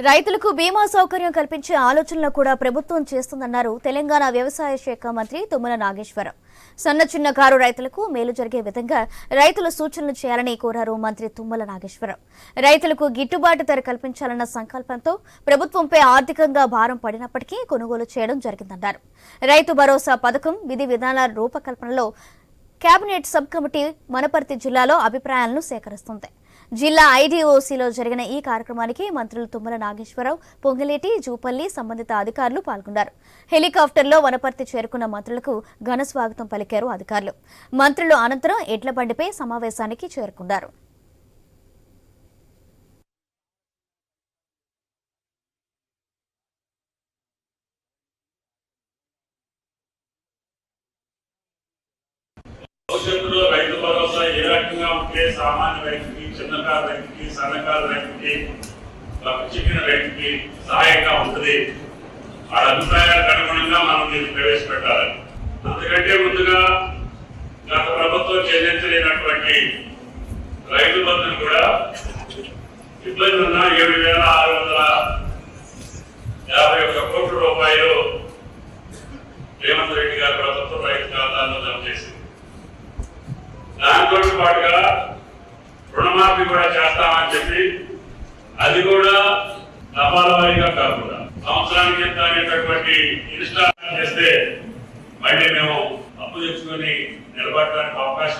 రైతులకు బీమా సౌకర్యం కల్పించే ఆలోచనలు కూడా ప్రభుత్వం చేస్తుందన్నారు తెలంగాణ వ్యవసాయ శాఖ మంత్రి తుమ్మల నాగేశ్వరరావు. సన్న చిన్న కారు రైతులకు మేలు జరిగే విధంగా రైతులు సూచనలు చేయాలని కోరారు మంత్రి తుమ్మల నాగేశ్వరరావు. రైతులకు గిట్టుబాటు ధర కల్పించాలన్న సంకల్పంతో ప్రభుత్వంపై ఆర్థికంగా భారం పడినప్పటికీ కొనుగోలు చేయడం జరిగిందన్నారు. రైతు భరోసా పథకం విధి విధానాల రూపకల్పనలో కేబినెట్ సబ్ కమిటీ మనపర్తి జిల్లాలో అభిప్రాయాలను సేకరిస్తుంది. జిల్లా ఐడీఓసీలో జరిగిన ఈ కార్యక్రమానికి మంత్రులు తుమ్మల నాగేశ్వరరావు పొంగిలేటి జూపల్లి సంబంధిత అధికారులు పాల్గొన్నారు. హెలికాప్టర్లో వనపర్తి చేరుకున్న మంత్రులకు ఘన స్వాగతం పలికారు అధికారులు. మంత్రులు అనంతరం ఎడ్ల బండిపై సమావేశానికి చేరుకున్నారు. భవిష్యత్తులో రైతు భరోసా ఏ రకంగా ఉంటే సామాన్య రైతుకి చిన్నకారు రైతుకి సన్నకారు రైతుకి చిక్కిన రైతుకి సహాయంగా ఉంటుంది. వాళ్ళ అభిప్రాయాలకు అనుగుణంగా మనం దీన్ని ప్రవేశపెట్టాలి. అందుకంటే ముందుగా గత ప్రభుత్వం చెల్లించలేనటువంటి రైతు బంధులు కూడా ఇబ్బంది ఉన్న ఏడు వేల ఆరు వందల యాభై ఒక్క కోట్ల రూపాయలు రేవంత్ రెడ్డి గారి ప్రభుత్వం రైతు పాటుగా రుణమాఫీ కూడా చేస్తామని చెప్పి అది కూడా తపాల వారిగా కాకుండా సంవత్సరానికి ఎంత అనేటటువంటి ఇన్స్టాల్ చేస్తే మళ్ళీ మేము అప్పు తెచ్చుకొని నిలబడడానికి అవకాశం